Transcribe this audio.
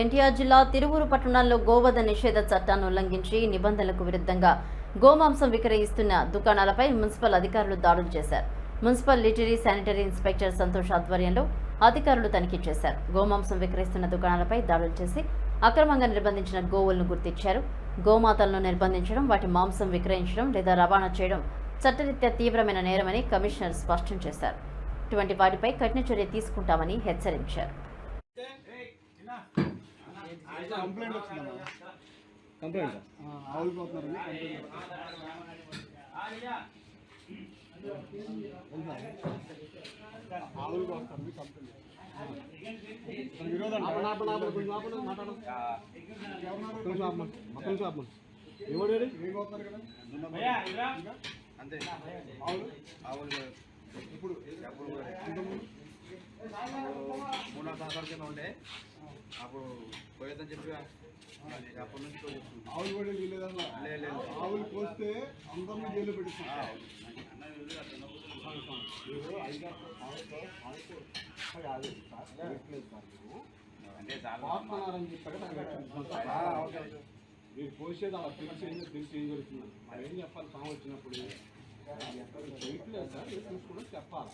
ఎన్టీఆర్ జిల్లా తిరువూరు పట్టణంలో గోవధ నిషేధ చట్టాన్ని ఉల్లంఘించి నిబంధనలకు విరుద్ధంగా గోమాంసం విక్రయిస్తున్న దుకాణాలపై మున్సిపల్ అధికారులు దాడులు చేశారు. మున్సిపల్ లిటరీ శానిటరీ ఇన్స్పెక్టర్ సంతోష్ ఆధ్వర్యంలో అధికారులు తనిఖీ చేశారు. గోమాంసం విక్రయిస్తున్న దుకాణాలపై దాడులు చేసి అక్రమంగా నిర్బంధించిన గోవులను గుర్తించారు. గోమాతలను నిర్బంధించడం వాటి మాంసం విక్రయించడం లేదా రవాణా చేయడం చట్టరీత్యా తీవ్రమైన నేరమని కమిషనర్ స్పష్టం చేశారు. ఇటువంటి వాటిపై కఠిన చర్య తీసుకుంటామని హెచ్చరించారు. కంప్లైంట్ వచ్చిందమ్మా కంప్లైంట్ ఆవులు పోతున్నారు ఆవులు పోస్తారు కంప్లైంట్ విరోధం ఎవడు అంతే ఆవులు ఆవులు ఇప్పుడు మూడు సంవత్సరాల కింద ఉండే అప్పుడు పోయేదని చెప్పి అప్పటి నుంచి ఆవులు కూడా వీలేదన్నా లేదు, లేదు. ఆవులు పోస్తే అందరినీ జైలు పెట్టిస్తాం. అంటే చాలా పోతున్నారని చెప్పాడు నాకు పెట్టింది. ఆ, ఓకే, ఓకే. మీరు పోసేది అలా తెలిసి ఏం తెలిసి ఏం జరుగుతుంది మరి ఏం చెప్పాలి సాగు వచ్చినప్పుడు? ఎక్కడ చేయట్లేదు సార్ చూసుకుంటే చెప్పాలి.